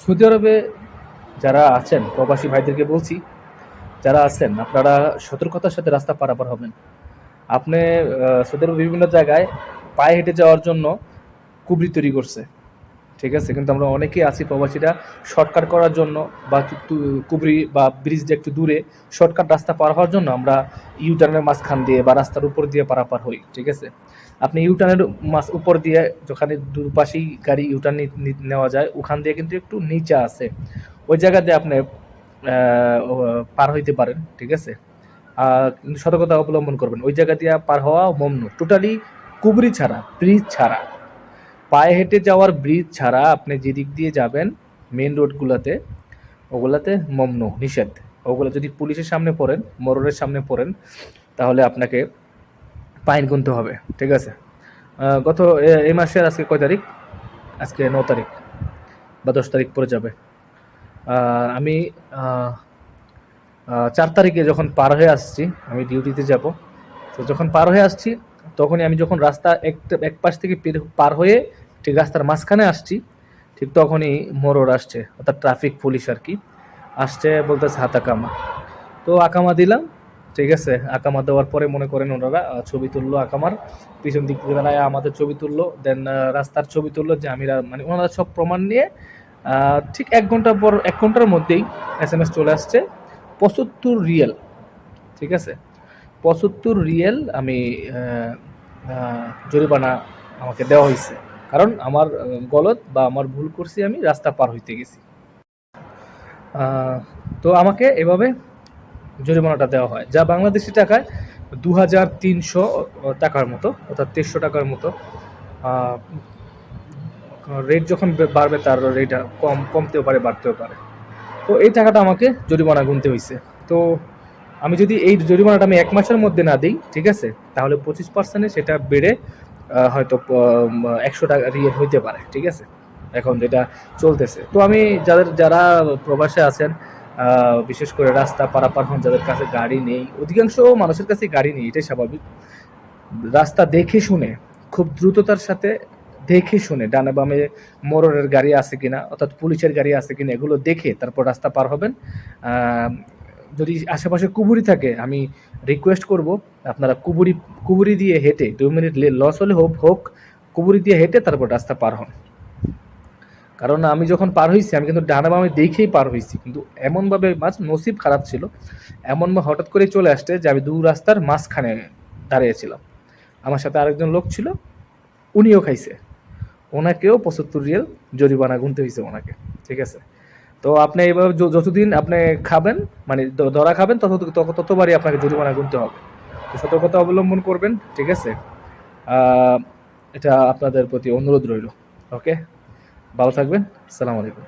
Saudi আরবে যারা আছেন, প্রবাসী ভাইদেরকে বলছি, যারা আছেন, আপনারা সতর্কতার সাথে রাস্তা পারাপার হবেন। আপনি সৌদি আরবের বিভিন্ন জায়গায় পায়ে হেঁটে যাওয়ার জন্য কুবরি তৈরি করছে। ঠিক আছে? কিন্তু আমরা অনেকেই আছি প্রবাসীরা শর্টকাট করার জন্য বা কুবরি বা ব্রিজ দিয়ে একটু দূরে শর্টকাট রাস্তা পার হওয়ার জন্য আমরা ইউটার্নের মাঝখান দিয়ে বা রাস্তার উপর দিয়ে পারাপার হই, ঠিক আছে? আপনি ইউটার্নের মাছ উপর দিয়ে যেখানে দুপাশেই গাড়ি ইউটার্ন নেওয়া যায়, ওখান দিয়ে কিন্তু একটু নিচে আছে। ওই জায়গাতে আপনি পার হইতে পারেন, ঠিক আছে? সতর্কতা অবলম্বন করবেন। ওই জায়গা দিয়ে পার হওয়া মমনু টোটালি কুবরি ছাড়া ব্রিজ ছাড়া। পায়ে হেঁটে যাওয়ার ব্রিজ ছাড়া আপনি যেদিক দিয়ে যাবেন মেন রোডগুলোতে ওগুলাতে মমনু, নিষেধ। ওগুলো যদি পুলিশের সামনে পড়েন মোড়রের সামনে পড়েন, তাহলে আপনাকে পাইন গুনতে হবে, ঠিক আছে? গত এই মাসের আজকে কয় তারিখ? আজকে ন তারিখ, বা দশ তারিখ পরে যাবে। আমি চার তারিখে যখন পার হয়ে আসছি, আমি ডিউটিতে যাব। তো যখন পার হয়ে আসছি, তখনই আমি যখন রাস্তা এক এক পাশ থেকে পার হয়ে ঠিক রাস্তার মাঝখানে আসছি, ঠিক তখনই মোড়র আসছে, অর্থাৎ ট্রাফিক পুলিশ আর কি, আসছে বলতেছে হাত আকামা। তো আকামা দিলাম, ঠিক আছে, আকামা দেওয়ার পরে মনে করেন ওনারা ছবি তুললো আকামার, পিছন দিক থেকে দাঁড়ায় আমাদের ছবি তুললো দেন রাস্তার ছবি তুললো যে আমিরা মানে ওনারা সব প্রমাণ নিয়ে ঠিক এক ঘণ্টা পর, এক ঘণ্টার মধ্যেই এস এম এস চলে আসছে, পঁচাত্তর রিয়েল, ঠিক আছে, পঁচাত্তর রিয়েল আমি জরিমানা আমাকে দেওয়া হয়েছে। কারণ আমার গলত বা আমার ভুল করছি আমি, রাস্তা পার হইতে গেছি। তো আমাকে এভাবে জরিমানাটা দেওয়া হয়, যা বাংলাদেশি টাকায় দু হাজার তিনশো টাকার মতো, অর্থাৎ তেইশশো টাকার মতো। রেট যখন বাড়বে, তার রেট কম, কমতেও পারে, বাড়তেও পারে। তো এই টাকাটা আমাকে জরিমানা গুনতে হয়েছে তো আমি যদি এই জরিমানাটা আমি এক মাসের মধ্যে না দিই, ঠিক আছে? তাহলে পঁচিশ পার্সেন্টে সেটা বেড়ে হয়তো একশো টাকা রিয়েল হইতে পারে, ঠিক আছে? এখন যেটা চলতেছে। তো আমি যাদের, যারা প্রবাসে আছেন বিশেষ করে রাস্তা পারাপার হন, যাদের কাছে গাড়ি নেই, অধিকাংশ মানুষের কাছে গাড়ি নেই, এটাই স্বাভাবিক। রাস্তা দেখে শুনে, খুব দ্রুততার সাথে দেখে শুনে, ডানে বামে মোড়রের গাড়ি আছে কিনা, অর্থাৎ পুলিশের গাড়ি আছে কিনা, এগুলো দেখে তারপর রাস্তা পার হবেন। যদি আশেপাশে কুবুরি থাকে, আমি রিকোয়েস্ট করব, আপনারা কুবুরি কুবুরি দিয়ে হেঁটে দুই মিনিট লস হলে হোক হোক, কুবুরি দিয়ে হেঁটে তারপর রাস্তা পার হন। কারণ আমি যখন পার হয়েছি আমি কিন্তু ডানা বামে দেখেই পার হয়েছি কিন্তু এমনভাবে মাছ নসিব খারাপ ছিল, এমন হঠাৎ করে চলে আসছে যে আমি দু রাস্তার মাঝখানে দাঁড়িয়েছিলাম আমার সাথে আরেকজন লোক ছিল, উনিও খাইছে। ওনাকেও পঁচাত্তর রিয়েল জরিমানা গুনতে হয়েছে ওনাকে, ঠিক আছে? তো আপনি এইভাবে যতদিন আপনি খাবেন মানে ধরা খাবেন, তত, তত- ততবারই আপনাকে জরিমানা গুনতে হবে। তো সতর্কতা অবলম্বন করবেন, ঠিক আছে? এটা আপনাদের প্রতি অনুরোধ রইল। ওকে? ভালো থাকবেন। সালাম আলাইকুম।